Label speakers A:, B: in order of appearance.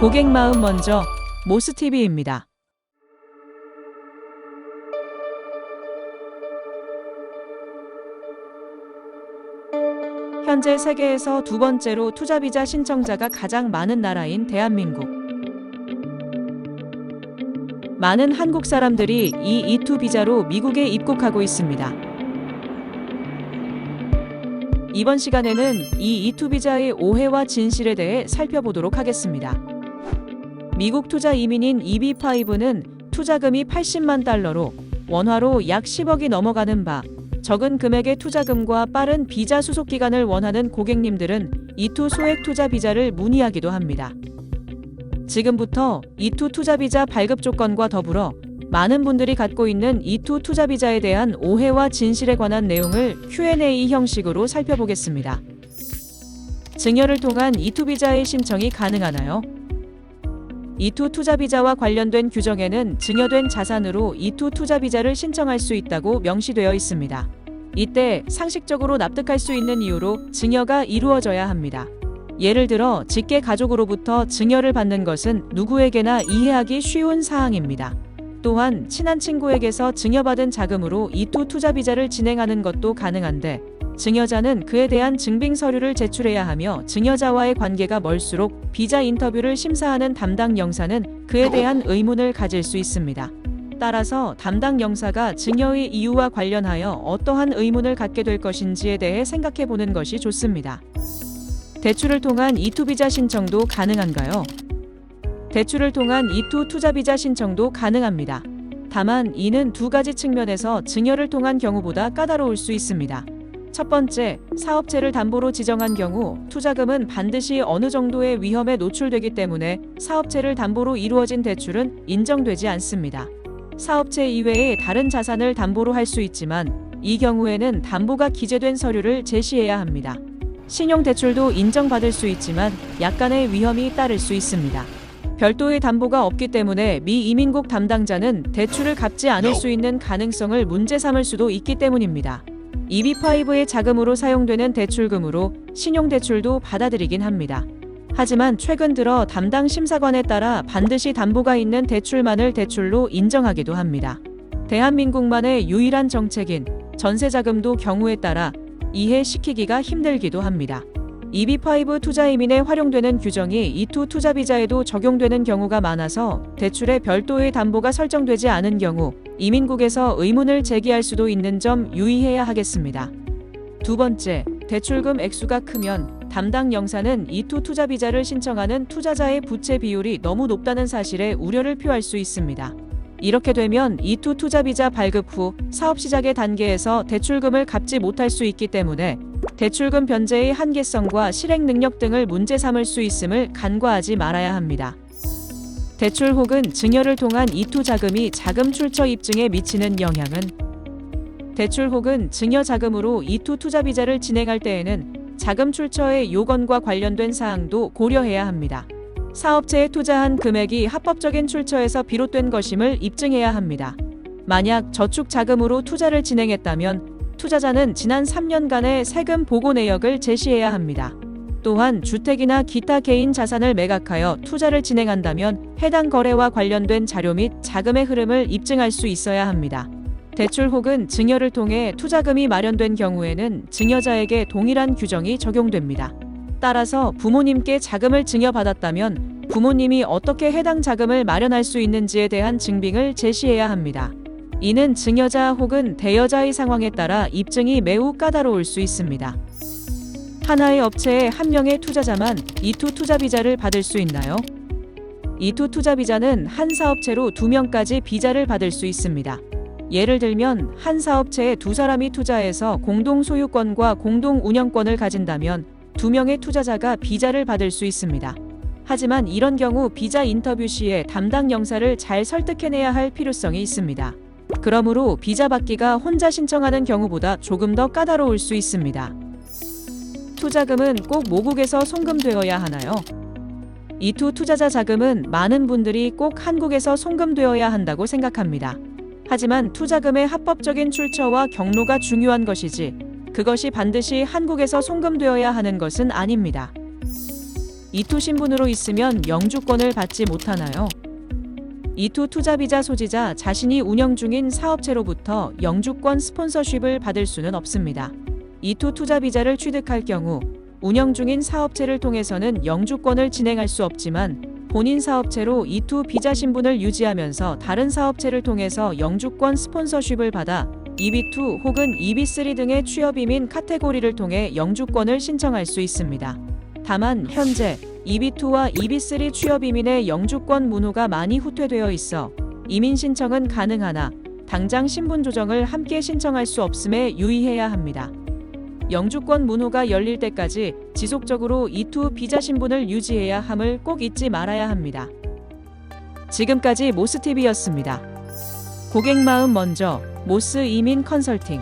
A: 고객 마음 먼저 모스TV입니다. 현재 세계에서 두 번째로 투자비자 신청자가 가장 많은 나라인 대한민국. 많은 한국 사람들이 이 E2 비자로 미국에 입국하고 있습니다. 이번 시간에는 이 E2 비자의 오해와 진실에 대해 살펴보도록 하겠습니다. 미국 투자 이민인 EB5는 투자금이 80만 달러로 원화로 약 10억이 넘어가는 바 적은 금액의 투자금과 빠른 비자 수속 기간을 원하는 고객님들은 E2 소액 투자 비자를 문의하기도 합니다. 지금부터 E2 투자 비자 발급 조건과 더불어 많은 분들이 갖고 있는 E2 투자 비자에 대한 오해와 진실에 관한 내용을 Q&A 형식으로 살펴보겠습니다. 증여를 통한 E2 비자의 신청이 가능하나요? E2 투자 비자와 관련된 규정에는 증여된 자산으로 E2 투자 비자를 신청할 수 있다고 명시되어 있습니다. 이때 상식적으로 납득할 수 있는 이유로 증여가 이루어져야 합니다. 예를 들어 직계 가족으로부터 증여를 받는 것은 누구에게나 이해하기 쉬운 사항입니다. 또한 친한 친구에게서 증여받은 자금으로 E2 투자 비자를 진행하는 것도 가능한데 증여자는 그에 대한 증빙 서류를 제출해야 하며 증여자와의 관계가 멀수록 비자 인터뷰를 심사하는 담당 영사는 그에 대한 의문을 가질 수 있습니다. 따라서 담당 영사가 증여의 이유와 관련하여 어떠한 의문을 갖게 될 것인지에 대해 생각해 보는 것이 좋습니다. 대출을 통한 E2 비자 신청도 가능한가요? 대출을 통한 E2 투자 비자 신청도 가능합니다. 다만 이는 두 가지 측면에서 증여를 통한 경우보다 까다로울 수 있습니다. 첫 번째, 사업체를 담보로 지정한 경우 투자금은 반드시 어느 정도의 위험에 노출되기 때문에 사업체를 담보로 이루어진 대출은 인정되지 않습니다. 사업체 이외의 다른 자산을 담보로 할 수 있지만 이 경우에는 담보가 기재된 서류를 제시해야 합니다. 신용대출도 인정받을 수 있지만 약간의 위험이 따를 수 있습니다. 별도의 담보가 없기 때문에 미 이민국 담당자는 대출을 갚지 않을 수 있는 가능성을 문제 삼을 수도 있기 때문입니다. EB5의 자금으로 사용되는 대출금으로 신용대출도 받아들이긴 합니다. 하지만 최근 들어 담당 심사관에 따라 반드시 담보가 있는 대출만을 대출로 인정하기도 합니다. 대한민국만의 유일한 정책인 전세자금도 경우에 따라 이해시키기가 힘들기도 합니다. EB5 투자 이민에 활용되는 규정이 E2 투자 비자에도 적용되는 경우가 많아서 대출에 별도의 담보가 설정되지 않은 경우 이민국에서 의문을 제기할 수도 있는 점 유의해야 하겠습니다. 두 번째, 대출금 액수가 크면 담당 영사는 E2 투자 비자를 신청하는 투자자의 부채 비율이 너무 높다는 사실에 우려를 표할 수 있습니다. 이렇게 되면 E2 투자 비자 발급 후 사업 시작의 단계에서 대출금을 갚지 못할 수 있기 때문에 대출금 변제의 한계성과 실행 능력 등을 문제 삼을 수 있음을 간과하지 말아야 합니다. 대출 혹은 증여를 통한 이투 자금이 자금 출처 입증에 미치는 영향은 대출 혹은 증여 자금으로 이투 투자 비자를 진행할 때에는 자금 출처의 요건과 관련된 사항도 고려해야 합니다. 사업체에 투자한 금액이 합법적인 출처에서 비롯된 것임을 입증해야 합니다. 만약 저축 자금으로 투자를 진행했다면 투자자는 지난 3년간의 세금 보고 내역을 제시해야 합니다. 또한 주택이나 기타 개인 자산을 매각하여 투자를 진행한다면 해당 거래와 관련된 자료 및 자금의 흐름을 입증할 수 있어야 합니다. 대출 혹은 증여를 통해 투자금이 마련된 경우에는 증여자에게 동일한 규정이 적용됩니다. 따라서 부모님께 자금을 증여받았다면 부모님이 어떻게 해당 자금을 마련할 수 있는지에 대한 증빙을 제시해야 합니다. 이는 증여자 혹은 대여자의 상황에 따라 입증이 매우 까다로울 수 있습니다. 하나의 업체에 한 명의 투자자만 이투 투자 비자를 받을 수 있나요? 이투 투자 비자는 한 사업체로 두 명까지 비자를 받을 수 있습니다. 예를 들면 한 사업체에 두 사람이 투자해서 공동 소유권과 공동 운영권을 가진다면 두 명의 투자자가 비자를 받을 수 있습니다. 하지만 이런 경우 비자 인터뷰 시에 담당 영사를 잘 설득해내야 할 필요성이 있습니다. 그러므로 비자 받기가 혼자 신청하는 경우보다 조금 더 까다로울 수 있습니다. 투자금은 꼭 모국에서 송금되어야 하나요? 이투 투자자 자금은 많은 분들이 꼭 한국에서 송금되어야 한다고 생각합니다. 하지만 투자금의 합법적인 출처와 경로가 중요한 것이지 그것이 반드시 한국에서 송금되어야 하는 것은 아닙니다. E2 신분으로 있으면 영주권을 받지 못하나요? E2 투자 비자 소지자 자신이 운영 중인 사업체로부터 영주권 스폰서십을 받을 수는 없습니다. E2 투자 비자를 취득할 경우 운영 중인 사업체를 통해서는 영주권을 진행할 수 없지만 본인 사업체로 E2 비자 신분을 유지하면서 다른 사업체를 통해서 영주권 스폰서십을 받아 EB2 혹은 EB3 등의 취업 이민 카테고리를 통해 영주권을 신청할 수 있습니다. 다만 현재 EB2와 EB3 취업 이민의 영주권 문호가 많이 후퇴되어 있어 이민 신청은 가능하나 당장 신분 조정을 함께 신청할 수 없음에 유의해야 합니다. 영주권 문호가 열릴 때까지 지속적으로 E2 비자 신분을 유지해야 함을 꼭 잊지 말아야 합니다. 지금까지 모스TV였습니다. 고객 마음 먼저 모스 이민 컨설팅